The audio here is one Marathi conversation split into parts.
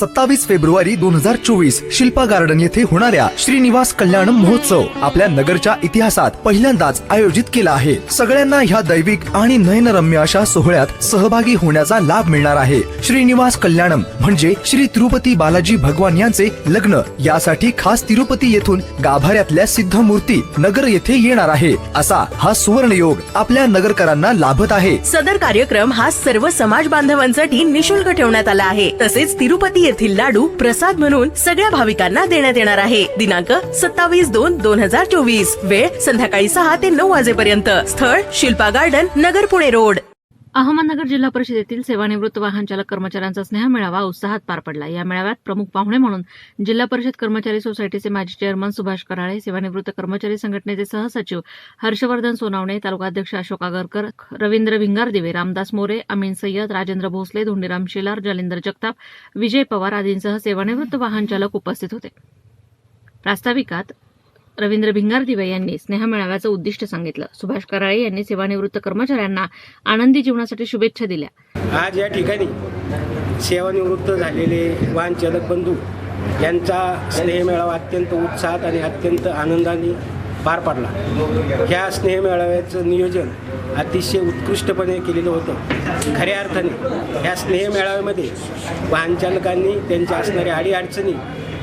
सत्तावीस फेब्रुवारी दोन हजार चोवीस शिल्पा गार्डन येथे होणाऱ्या श्रीनिवास कल्याणम महोत्सव आपल्या नगरच्या इतिहासात पहिल्यांदाच आयोजित केला आहे. सगळ्यांना ह्या दैविक आणि नयनरम्य अशा सोहळ्यात सहभागी होण्याचा लाभ मिळणार आहे. श्रीनिवास कल्याणम म्हणजे श्री तिरुपती बालाजी भगवान यांचे लग्न. यासाठी खास तिरुपती येथून गाभाऱ्यातल्या सिद्ध मूर्ती नगर येथे येणार आहे. असा हा सुवर्ण योग आपल्या नगरकरांना लाभत आहे. सदर कार्यक्रम हा सर्व समाज बांधवांसाठी निशुल्क ठेवण्यात आला आहे. तसेच तिरुपती तेथील लाडू प्रसाद म्हणून सगळ्या भाविकांना देण्यात येणार आहे. दिनांक सत्तावीस दोन दोन हजार चोवीस. वेळ संध्याकाळी सहा ते नऊ वाजेपर्यंत. स्थळ शिल्पा गार्डन नगर पुणे रोड. अहमदनगर जिल्हा परिषदेतील सेवानिवृत्त वाहन चालक कर्मचाऱ्यांचा स्नेह मेळावा उत्साहात पार पडला. या मेळाव्यात प्रमुख पाहुणे म्हणून जिल्हा परिषद कर्मचारी सोसायटीचे माजी चेअरमन सुभाष कराळे सेवानिवृत्त कर्मचारी संघटनेचे सहसचिव हर्षवर्धन सोनावणे तालुकाध्यक्ष अशोक आगरकर रवींद्र भिंगारदिवे रामदास मोरे अमीन सय्यद राजेंद्र भोसले धोंडीराम शेलार जालिंदर जगताप विजय पवार आदींसह सेवानिवृत्त वाहन चालक उपस्थित होते. प्रास्ताविकात रवींद्र भिंगारदिवे यांनी स्नेह मेळाव्याचं उद्दिष्ट सांगितलं. सुभाष कराळे यांनी सेवानिवृत्त कर्मचाऱ्यांना आनंदी जीवनासाठी शुभेच्छा दिल्या. आज या ठिकाणी सेवानिवृत्त झालेले वाहन चालक बंधू यांचा स्नेहमेळावा अत्यंत उत्साहात आणि अत्यंत आनंदाने पार पाडला. ह्या स्नेहमेळाव्याचं नियोजन अतिशय उत्कृष्टपणे केलेलं होतं. खऱ्या अर्थाने ह्या स्नेहमेळाव्यामध्ये मेळाव्यामध्ये वाहनचालकांनी त्यांच्या असणाऱ्या अडीअडचणी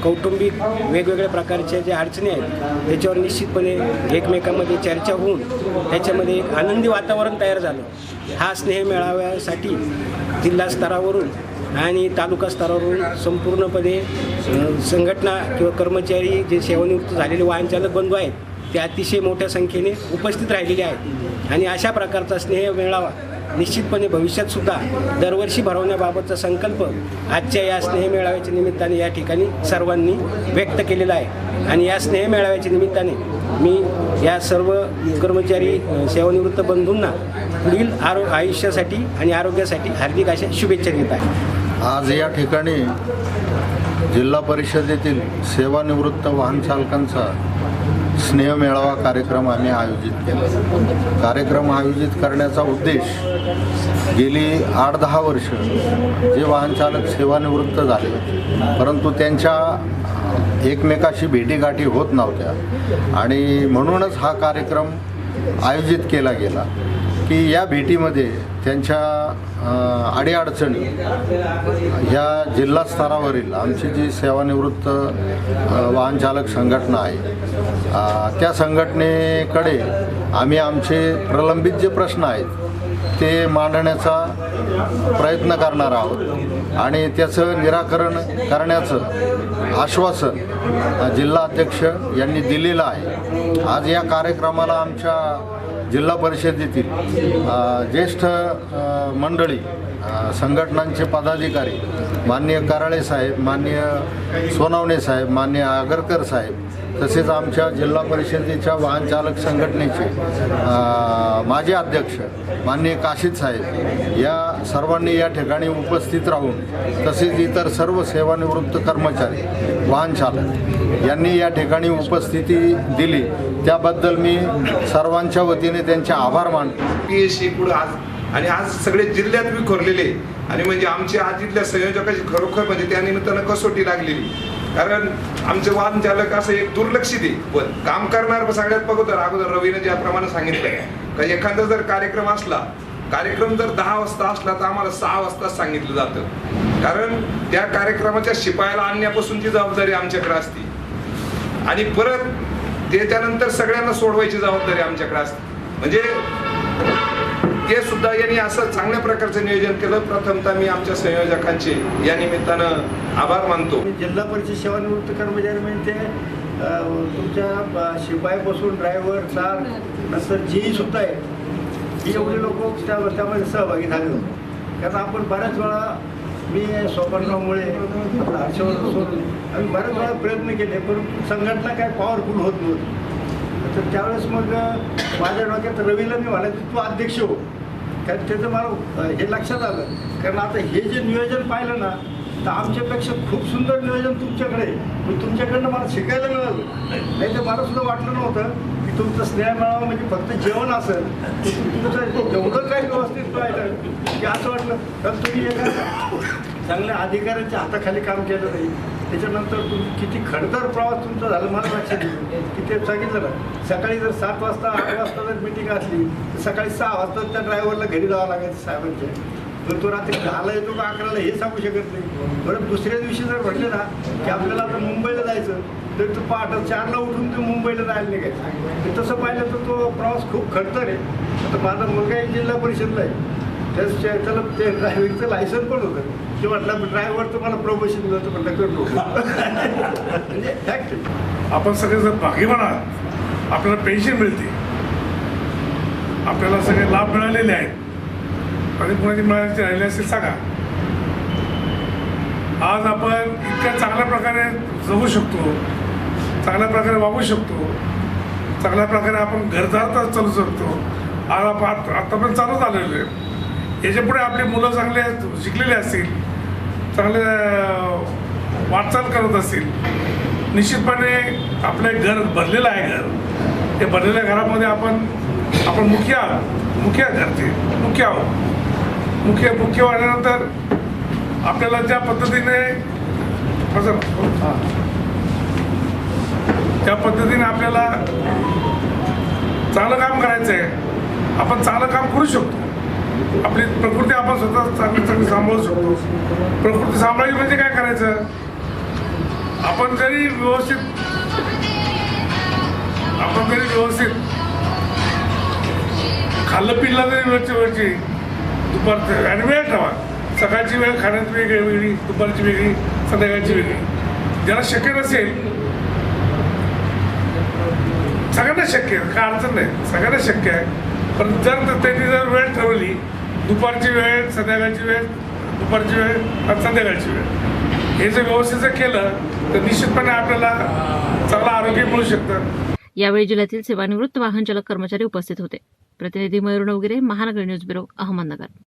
कौटुंबिक वेगवेगळ्या प्रकारच्या ज्या अडचणी आहेत त्याच्यावर निश्चितपणे एकमेकांमध्ये चर्चा होऊन त्याच्यामध्ये एक आनंदी वातावरण तयार झालं. हा स्नेह मेळाव्यासाठी जिल्हा स्तरावरून आणि तालुका स्तरावरून संपूर्णपणे संघटना किंवा कर्मचारी जे सेवानिवृत्त झालेले वाहनचालक बंधू आहेत ते अतिशय मोठ्या संख्येने उपस्थित राहिलेले आहेत. आणि अशा प्रकारचा स्नेह मेळावा निश्चितपणे भविष्यात सुद्धा दरवर्षी भरवण्याबाबतचा संकल्प आजच्या या स्नेहमेळाव्याच्या निमित्ताने या ठिकाणी सर्वांनी व्यक्त केलेला आहे. आणि या स्नेहमेळाव्याच्या निमित्ताने मी या सर्व कर्मचारी सेवानिवृत्त बंधूंना पुढील आरो आयुष्यासाठी आणि आरोग्यासाठी हार्दिक अशा शुभेच्छा देत आहे. आज या ठिकाणी जिल्हा परिषदेतील सेवानिवृत्त वाहन चालकांचा स्नेह मेळावा कार्यक्रम आम्ही आयोजित केला. कार्यक्रम आयोजित करण्याचा उद्देश गेली आठ दहा वर्ष जे वाहनचालक सेवानिवृत्त झाले परंतु त्यांच्या एकमेकाशी भेटीगाठी होत नव्हत्या. आणि म्हणूनच हा कार्यक्रम आयोजित केला गेला. की या भेटीमध्ये त्यांच्या अडीअडचणी ह्या जिल्हा स्तरावरील आमची जी सेवानिवृत्त वाहनचालक वाहन चालक संघटना आहे त्या संघटनेकडे आम्ही आमचे प्रलंबित जे प्रश्न आहेत ते मांडण्याचा प्रयत्न करणार आहोत. आणि त्याचं निराकरण करण्याचं आश्वासन जिल्हा अध्यक्ष यांनी दिलेलं आहे. आज या कार्यक्रमाला आमच्या जिल्हा परिषदेतील ज्येष्ठ मंडळी संघटनांचे पदाधिकारी माननीय कराळे साहेब माननीय सोनावणे साहेब माननीय आगरकर साहेब तसेच आमच्या जिल्हा परिषदेच्या वाहन चालक संघटनेचे माझे माजी अध्यक्ष माननीय काशीद साहेब या सर्वांनी या ठिकाणी उपस्थित राहून तसेच इतर सर्व सेवानिवृत्त कर्मचारी वाहन चालक यांनी या ठिकाणी उपस्थिती दिली. त्याबद्दल मी सर्वांच्या वतीने त्यांचे आभार मानतो. पी एस सी पुढे आज आणि आज सगळे जिल्ह्यात विखरलेले. आणि म्हणजे आमच्या आज इथल्या संयोजकाची खरोखर म्हणजे त्यानिमित्तानं कसोटी लागलेली. कारण आमचे वाहन चालक असं एक दुर्लक्षित आहे. पण काम करणार सगळ्यात बघतो अगोदर रवीनं ज्याप्रमाणे सांगितलंय. का एखादा जर कार्यक्रम असला कार्यक्रम जर दहा वाजता असला तर आम्हाला सहा वाजता सांगितलं जातं. कारण त्या कार्यक्रमाच्या शिपायाला आणण्यापासूनची जबाबदारी आमच्याकडे असते. आणि परत त्याच्यानंतर सगळ्यांना सोडवायची जबाबदारी आमच्याकडे असते. म्हणजे ते सुद्धा यांनी असं चांगल्या प्रकारचं नियोजन केलं. प्रथमतः मी आमच्या संयोजकांचे या निमित्तानं आभार मानतो. जिल्हा परिषद सेवानिवृत्त कर्मचारी म्हणजे तुमच्या शिपायापासून ड्रायव्हर चार नंतर जी सुद्धा आहे ही एवढे लोक त्या त्यामध्ये सहभागी झाले होते. कारण आपण बऱ्याच वेळा मी स्वप्नरावमुळे हर्षवर्धन सोडून आम्ही बऱ्याच वेळा प्रयत्न केले परंतु संघटना काय पॉवरफुल होत नव्हती. तर त्यावेळेस मग माझ्या डोक्यात रवीला मी म्हणायचं तू अध्यक्ष हो. कारण त्याचं मला हे लक्षात आलं. कारण आता हे जे नियोजन पाहिलं ना तर आमच्यापेक्षा खूप सुंदर नियोजन तुमच्याकडे पण तुमच्याकडनं मला शिकायला मिळालं. नाही तर मला सुद्धा वाटलं नव्हतं तुमचं स्नेह मिळावं म्हणजे फक्त जेवण असेल तुमचं एवढं काही व्यवस्थित पाहिलं की असं वाटलं तर तुम्ही एका चांगल्या अधिकाऱ्यांच्या हाताखाली काम केलं नाही. त्याच्यानंतर तुम्ही किती खडतर प्रवास तुमचा झाला मला लक्षात येईल की ते सांगितलं ना सकाळी जर सात वाजता आठ वाजता जर मिटिंग असली तर सकाळी सहा वाजता त्या ड्रायव्हरला घरी जावं लागायचं साहेबांच्या. पण तो रात्री दहाला येतो का अकराला हे सांगू शकत नाही. बरं दुसऱ्या दिवशी जर म्हटलं ना की आपल्याला आता मुंबईला जायचं तर तो पहाटे चारला उठून ते मुंबईला जायला निघायचं. तसं पाहिलं तर तो प्रवास खूप खडतर आहे. आता माझा मुलगा एक जिल्हा परिषदला आहे. त्याला ते ड्रायव्हिंगचं लायसन पण होतं. ते म्हटलं ड्रायव्हर तुम्हाला प्रमोशन मिळतं म्हटलं करतो. म्हणजे फॅक्ट आपण सगळे जर भाग्यवान आहात आपल्याला पेन्शन मिळते. आपल्याला सगळे लाभ मिळालेले आहेत. आणि कोणाची मिळायचे राहिले असेल सांगा. आज आपण इतक्या चांगल्या प्रकारे जगू शकतो. चांगल्या प्रकारे वागू शकतो. चांगल्या प्रकारे आपण घरदार तर चालू शकतो. आता आपण आतापर्यंत चालू झालेलो आहे. याच्यापुढे आपली मुलं चांगले शिकलेले असतील चांगले वाटचाल करत असतील. निश्चितपणे आपलं एक घर भरलेलं आहे घर. ते भरलेल्या घरामध्ये आपण आपण मुख्या मुख्या घरचे मुख्य आहोत. मुख्य मुख्य वाढल्यानंतर आपल्याला ज्या पद्धतीने असं, हां. आपल्याला चांगलं काम करायचं आहे आपण चांगलं काम करू शकतो. आपली प्रकृती आपण स्वतः चांगली चांगली सांभाळू शकतो. प्रकृती सांभाळली म्हणजे काय करायचं? आपण जरी व्यवस्थित आपण जरी व्यवस्थित खाल्लं पिल्लं जरी वेळची वेळची दुपारचं आणि वेळ ठेवा. सकाळची वेळ खाण्याची वेगळी वेगळी दुपारची वेगळी संध्याकाळची वेगळी. ज्याला शक्य नसेल सगळ्यांना शक्य आहे काय अडचण नाही. सगळ्यांना शक्य आहे. पण जर त- त्यांनी जर वेळ ठरवली दुपारची वेळ संध्याकाळची वेळ दुपारची वेळ आणि संध्याकाळची वेळ. हे जर व्यवस्थित जर केलं तर निश्चितपणे आपल्याला चांगलं आरोग्य मिळू शकतं. यावेळी जिल्ह्यातील सेवानिवृत्त वाहन चालक कर्मचारी उपस्थित होते. प्रतिनिधी मयूर नवगिरे महानगर न्यूज ब्युरो अहमदनगर.